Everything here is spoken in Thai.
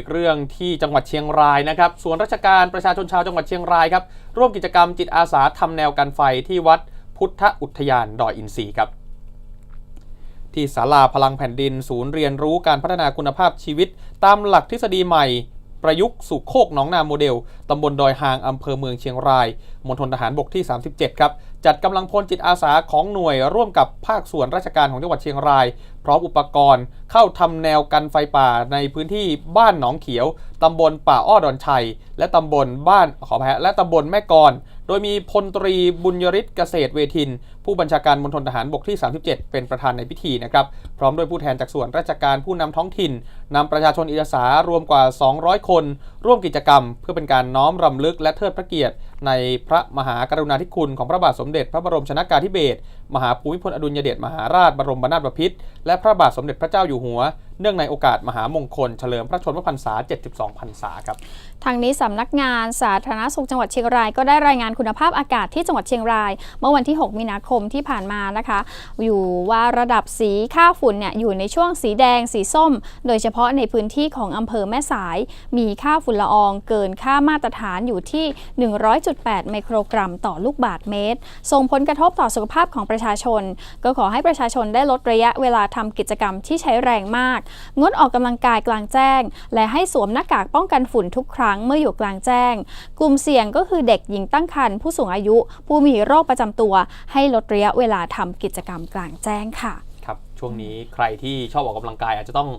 อีกเรื่องที่จังหวัดเชียงรายนะครับส่วนราชการประชาชนชาวจังหวัดเชียงรายครับร่วมกิจกรรมจิตอาสาทำแนวกันไฟที่วัดพุทธอุทยานดอยอินทรีครับที่ศาลาพลังแผ่นดิน ศูนย์เรียนรู้การพัฒนาคุณภาพชีวิต ตามหลักทฤษฎีใหม่ ประยุกต์สู่โคกหนองนาโมเดล ตำบลดอยหาง อำเภอเมืองเชียงราย มณฑลทหารบกที่ 37 ครับ จัดกำลังพลจิตอาสาของหน่วยร่วมกับภาคส่วนราชการของจังหวัดเชียงราย พร้อมอุปกรณ์เข้าทำแนวกันไฟป่าในพื้นที่บ้านหนองเขียว ตำบลป่าอ้อดอนชัย และตำบลบ้านขอแพะและตำบลแม่กอน ดยมีพลตรีบุญยริศเกษตรเวทิน ผู้บัญชาการมณฑลทหารบกที่ 37 เป็นประธานในพิธีนะครับ พร้อมด้วยผู้แทนจากส่วนราชการผู้นำท้องถิ่นนำประชาชนอิสารวมกว่า 200 คน ร่วมกิจกรรม เพื่อเป็นการน้อมรำลึกและเทิดพระเกียรติ ในพระมหากรุณาธิคุณของพระบาทสมเด็จ พระบรมชนากาธิเบศรมหาภูมิพลอดุลยเดชมหาราชบรมนาถบพิตรและพระบาทสมเด็จพระเจ้าอยู่หัว เนื่องในโอกาสมหามงคลเฉลิมพระชนมพรรษา 72 พรรษาครับ ทางนี้สำนักงานสาธารณสุขจังหวัดเชียงรายก็ได้รายงานคุณภาพอากาศที่จังหวัดเชียงราย เมื่อวันที่ 6 มีนาคมที่ผ่านมานะคะ อยู่ว่าระดับสีค่าฝุ่นเนี่ยอยู่ในช่วงสีแดง สีส้ม โดยเฉพาะในพื้นที่ของอำเภอแม่สาย มีค่าฝุ่นละอองเกินค่ามาตรฐานอยู่ที่ 100.8 ไมโครกรัมต่อลูกบาศก์เมตร ส่งผลกระทบต่อสุขภาพของประชาชน ก็ขอให้ประชาชนได้ลดระยะเวลาทำกิจกรรมที่ใช้แรงมากงดออกกำลังกายกลางแจ้ง และให้สวมหน้ากากป้องกันฝุ่นทุกครั้งเมื่ออยู่กลางแจ้ง กลุ่มเสี่ยงก็คือเด็กหญิงตั้งครรภ์ผู้สูงอายุ ผู้มีโรคประจำตัว ให้ลดระยะเวลาทำกิจกรรมกลางแจ้งค่ะ ครับ ช่วงนี้ใครที่ชอบออกกำลังกายอาจจะต้อง